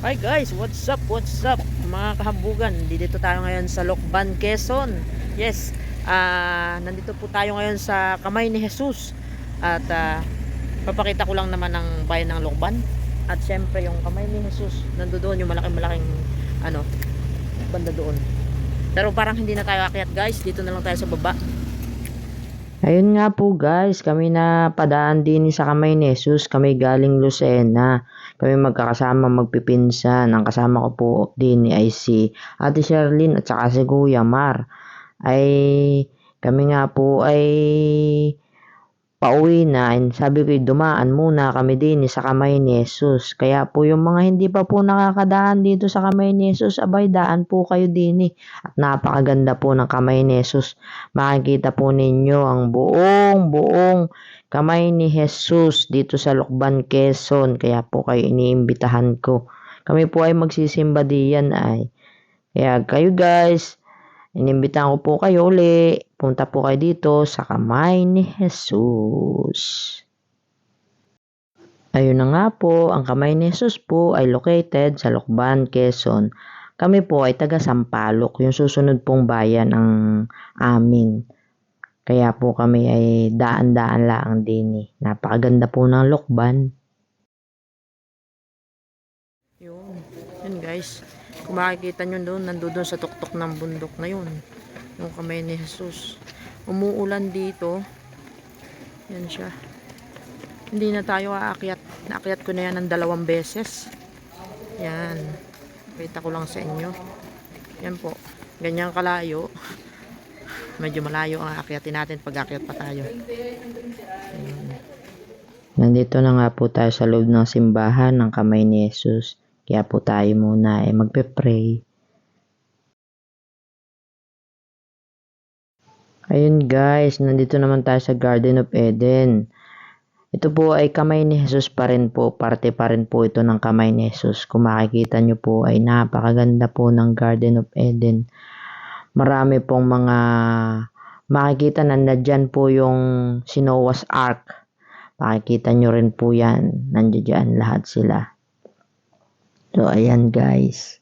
Hi guys, what's up, what's up? Mga kahambugan Dito tayo ngayon sa Lokban, Quezon. Yes, ah nandito po tayo ngayon sa kamay ni Jesus. At ah, papakita ko lang naman ang bayan ng Lokban. At syempre yung kamay ni Jesus Nandoon yung malaking malaking ano, banda doon. Pero parang hindi na tayo akyat guys. Dito na lang tayo sa baba Ayun nga po guys, kami na padaan din sa kamay ni Jesus, kami galing Lucena. Kami magkakasama magpipinsan. Ang kasama ko po din ay si Ate Sherlyn at saka si Kuya Mar. Ay kami nga po ay pauwi na. And sabi ko dumaan muna kami din sa kamay ni Jesus. Kaya po yung mga hindi pa po nakakadaan dito sa kamay ni Jesus, abay daan po kayo din At napakaganda po ng kamay ni Jesus makikita po ninyo ang buong buong kamay ni Jesus dito sa Lokban, Quezon. Kaya po kayo iniimbitahan ko. Kami po ay magsisimba diyan ay. Kaya kayo guys, inimbitahan ko po kayo uli. Punta po kayo dito sa kamay ni Jesus. Ayun na nga po, ang kamay ni Jesus po ay located sa Lokban, Quezon. Kami po ay taga Sampaloc, yung susunod pong bayan ang amin. Kaya po kami ay daan-daan lang din eh. Napakaganda po ng Lokban. Yun, yun guys Kung makikita nyo doon, nandoon sa tuktok ng bundok na yun. Yung kamay ni Jesus. Umuulan dito. Yan siya. Hindi na tayo aakyat. Naakyat ko na yan ng dalawang beses. Yan. Kita ko lang sa inyo. Yan po. Ganyan kalayo. Medyo malayo ang aakyatin natin pag aakyat pa tayo. Ayun. Nandito na nga po tayo sa loob ng simbahan ng kamay ni Jesus. Kaya po tayo muna ay magpe-pray. Ayun guys, nandito naman tayo sa Garden of Eden. Ito po ay kamay ni Jesus pa rin po. Parte pa rin po ito ng kamay ni Jesus. Kung makikita nyo po ay napakaganda po ng Garden of Eden. Marami pong mga makikita na nandyan po yung si Noah's Ark. Makikita nyo rin po yan. Nandiyan lahat sila. So, ayan guys.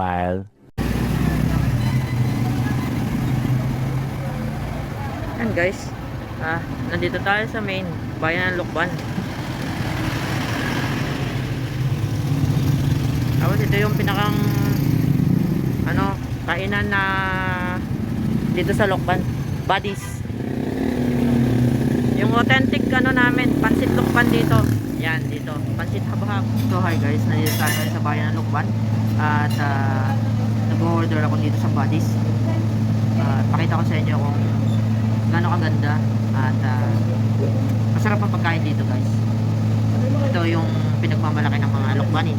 Meanwhile. Yan guys. Ah, nandito tayo sa main bayan ng Lokban. Tapos ito yung pinakang ano, kainan na dito sa Lokban. Buddies. Yung authentic ano namin, pansit Lokban dito. Yan, dito. Pansit habahab. So hi guys, nandito tayo sa bayan ng Lokban. At ah, nag-order ako dito sa Buddies. Ah, pakita ko sa inyo kung gano'ng kaganda at ah, masarap ang pagkain dito guys ito yung pinagmamalaki ng mga lokbanin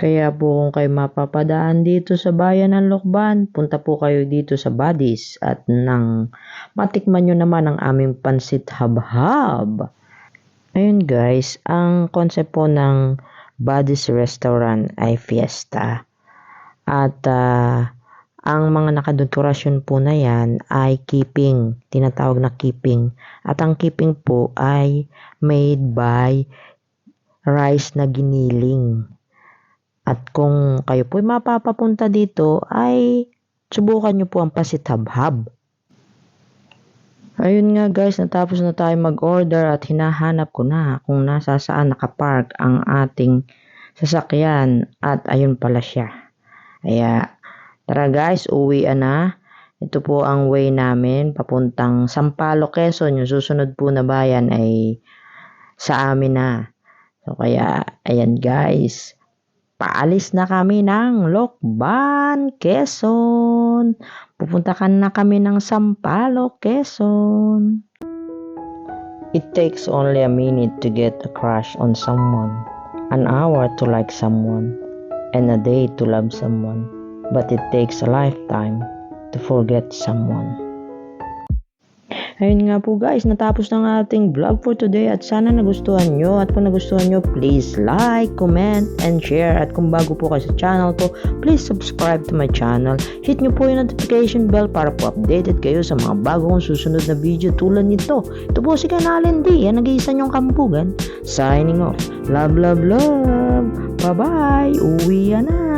Kaya po kung kayo mapapadaan dito sa bayan ng Lokban, punta po kayo dito sa Badis at nang matikman nyo naman ang aming pansit habhab. Ayun guys, ang concept po ng Buddy's Restaurant ay fiesta. At ah, ang mga nakadekorasyon po na yan ay keeping, tinatawag na keeping. At ang keeping po ay made by rice na giniling. At kung kayo po mapapapunta dito ay subukan nyo po ang pasit habhab. Ayun nga guys, natapos na tayo mag-order at hinahanap ko na kung nasa saan nakapark ang ating sasakyan at ayun pala siya. Kaya tara guys, uwi na. Ito po ang way namin papuntang Sampaloc, Quezon. Yung susunod po na bayan ay sa amin na. So kaya ayan guys, paalis na kami ng Lokban, Quezon. Pupunta ka na kami ng Sampaloc, Quezon. It takes only a minute to get a crush on someone, an hour to like someone, and a day to love someone. But it takes a lifetime to forget someone. Ayun nga po guys, natapos na ang ating vlog for today at sana nagustuhan nyo at kung nagustuhan nyo, please like, comment, and share at kung bago po kayo sa channel ko, please subscribe to my channel. Hit nyo po yung notification bell para po updated kayo sa mga bago kong susunod na video tulad nito. Ito po si Kanalen D, yan nag-iisa nyong kampugan. Signing off. Love, love, love. Bye-bye. Uwi na.